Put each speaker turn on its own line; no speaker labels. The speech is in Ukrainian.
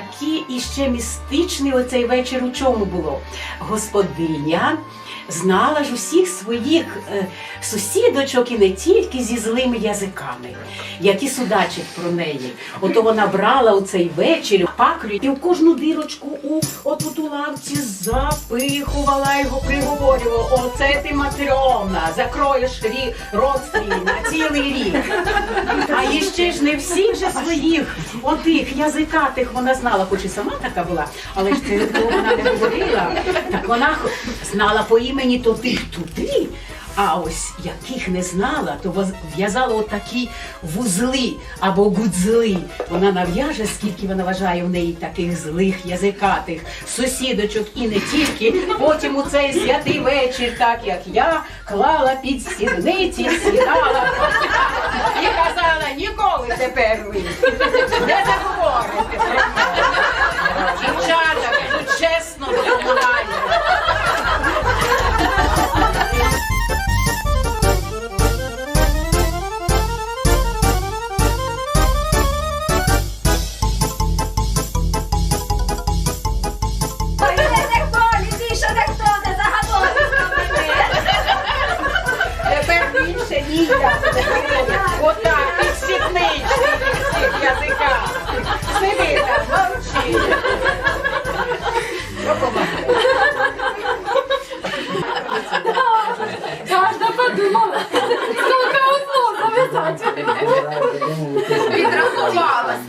такі іще містичний оцей вечір у чому було. Господиня знала ж усіх своїх е, сусідочок і не тільки зі злими язиками, які судачать про неї. Ото вона брала у цей вечір паклю і в кожну дирочку у отут у лавці запихувала його, приговорювала. Оце ти матрьона, закроєш рі, рот свій на цілий рік. А іще ж не всіх же своїх отих язикатих вона знала, хоч і сама така була, але ж це вона не говорила. Так вона знала по імені то тих туди. А ось яких не знала, то в'язала отакі вузли або гудзли. Вона нав'яже, скільки вона вважає в неї таких злих язикатих сусідочок і не тільки. Потім у цей святий вечір, так як я клала під сідниці, сідала перший. Не заговорите. Дівчата, ну чесно, допомагайте.
Ой, мене не хвалі, більше ніхто не загадує.
Тепер більше ніяк.
думала, сколько уснул
завязать.
Відрахувалась.